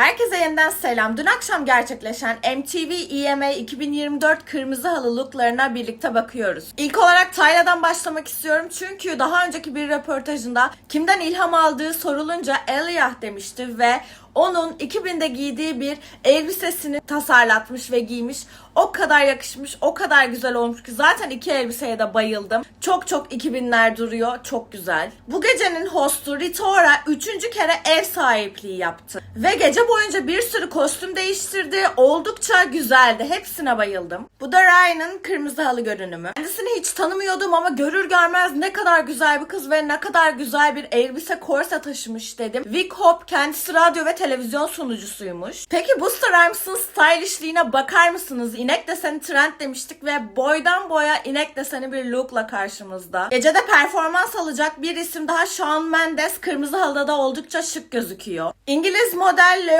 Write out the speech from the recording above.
Herkese yeniden selam. Dün akşam gerçekleşen MTV EMA 2024 kırmızı halı looklarına birlikte bakıyoruz. İlk olarak Tyle'dan başlamak istiyorum çünkü daha önceki bir röportajında kimden ilham aldığı sorulunca Elijah demişti ve onun 2000'de giydiği bir elbisesini tasarlatmış ve giymiş. O kadar yakışmış, o kadar güzel olmuş ki zaten iki elbiseye de bayıldım. Çok çok 2000'ler duruyor, çok güzel. Bu gecenin hostu Ritora üçüncü kere ev sahipliği yaptı. Ve gece boyunca bir sürü kostüm değiştirdi. Oldukça güzeldi. Hepsine bayıldım. Bu da Ryan'ın kırmızı halı görünümü. Kendisini hiç tanımıyordum ama görür görmez ne kadar güzel bir kız ve ne kadar güzel bir elbise korse taşımış dedim. Vic Hop kendisi radyo ve televizyon sunucusuymuş. Peki Busta Rhymes'ın stylishliğine bakar mısınız? İnek deseni trend demiştik ve boydan boya inek deseni bir lookla karşımızda. Gecede performans alacak bir isim daha Shawn Mendes kırmızı halıda da oldukça şık gözüküyor. İngiliz model